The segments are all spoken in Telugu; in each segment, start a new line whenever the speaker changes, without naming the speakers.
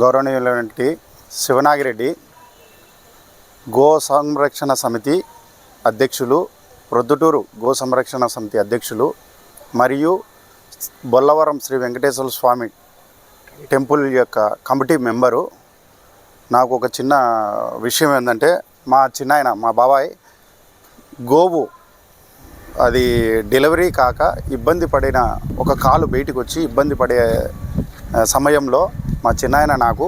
గౌరవనీయులైనటువంటి శివనాగిరెడ్డి గో సంరక్షణ సమితి అధ్యక్షులు ప్రొద్దుటూరు గో సంరక్షణ సమితి అధ్యక్షులు మరియు బొల్లవరం శ్రీ వెంకటేశ్వర స్వామి టెంపుల్ యొక్క కమిటీ మెంబరు. నాకు ఒక చిన్న విషయం ఏంటంటే మా చిన్నాయన మా బాబాయ్ గోవు అది డెలివరీ కాక ఇబ్బంది పడిన ఒక కాలు బయటికి వచ్చి ఇబ్బంది పడే సమయంలో మా చిన్నాయన నాకు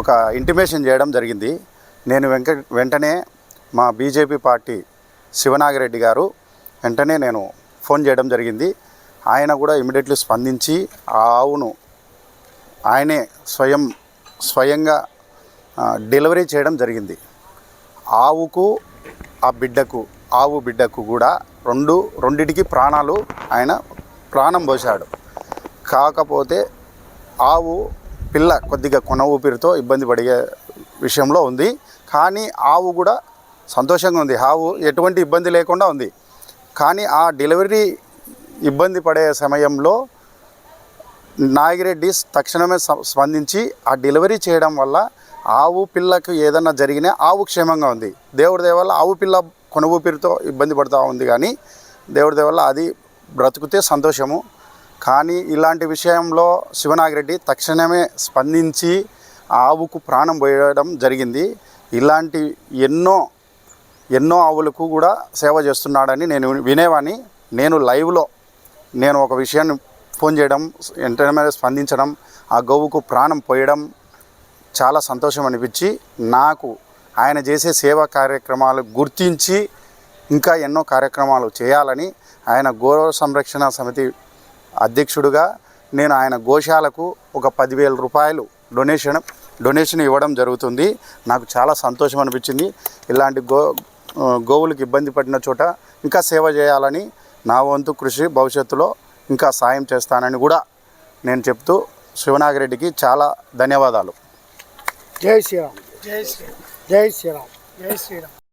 ఒక ఇంటిమేషన్ చేయడం జరిగింది. నేను వెంక వెంటనే మా బీజేపీ పార్టీ శివనాగిరెడ్డి గారు వెంటనే నేను ఫోన్ చేయడం జరిగింది. ఆయన కూడా ఇమీడియట్లీ స్పందించి ఆ ఆవును ఆయనే స్వయం స్వయంగా డెలివరీ చేయడం జరిగింది. ఆవుకు ఆ బిడ్డకు ఆవు బిడ్డకు కూడా రెండు రెండిటికి ప్రాణాలు ఆయన ప్రాణం పోశాడు. కాకపోతే ఆవు పిల్ల కొద్దిగా కొన ఊపిరితో ఇబ్బంది పడే విషయంలో ఉంది. కానీ ఆవు కూడా సంతోషంగా ఉంది. ఆవు ఎటువంటి ఇబ్బంది లేకుండా ఉంది. కానీ ఆ డెలివరీ ఇబ్బంది పడే సమయంలో నాగిరెడ్డి తక్షణమే స్ప- స్పందించి ఆ డెలివరీ చేయడం వల్ల ఆవు పిల్లకు ఏదన్నా జరిగినా ఆవు క్షేమంగా ఉంది. దేవుడి దేవల్ల ఆవు పిల్ల కొన ఊపిరితో ఇబ్బంది పడుతూ ఉంది కానీ దేవుడి దేవల్ల అది బ్రతుకుతే సంతోషము. కానీ ఇలాంటి విషయంలో శివనాగిరెడ్డి తక్షణమే స్పందించి ఆ ఆవుకు ప్రాణం పోయడం జరిగింది. ఇలాంటి ఎన్నో ఎన్నో ఆవులకు కూడా సేవ చేస్తున్నాడని నేను వినేవాని నేను లైవ్లో నేను ఒక విషయాన్ని ఫోన్ చేయడం వెంటనే స్పందించడం ఆ గోవుకు ప్రాణం పోయడం చాలా సంతోషం అనిపించి నాకు ఆయన చేసే సేవా కార్యక్రమాలు గుర్తించి ఇంకా ఎన్నో కార్యక్రమాలు చేయాలని ఆయన గౌరవ సంరక్షణ సమితి అధ్యక్షుడిగా నేను ఆయన గోశాలకు ఒక పదివేల రూపాయలు డొనేషన్ డొనేషన్ ఇవ్వడం జరుగుతుంది. నాకు చాలా సంతోషం అనిపించింది. ఇలాంటి గో గోవులకు ఇబ్బంది పడిన చోట ఇంకా సేవ చేయాలని నా వంతు కృషి భవిష్యత్తులో ఇంకా సాయం చేస్తానని కూడా నేను చెప్తూ శివనాగిరెడ్డికి చాలా ధన్యవాదాలు.
జై శ్రీరామ్.
జై శ్రీరామ్.
జై శ్రీరామ్.
జై శ్రీరామ్.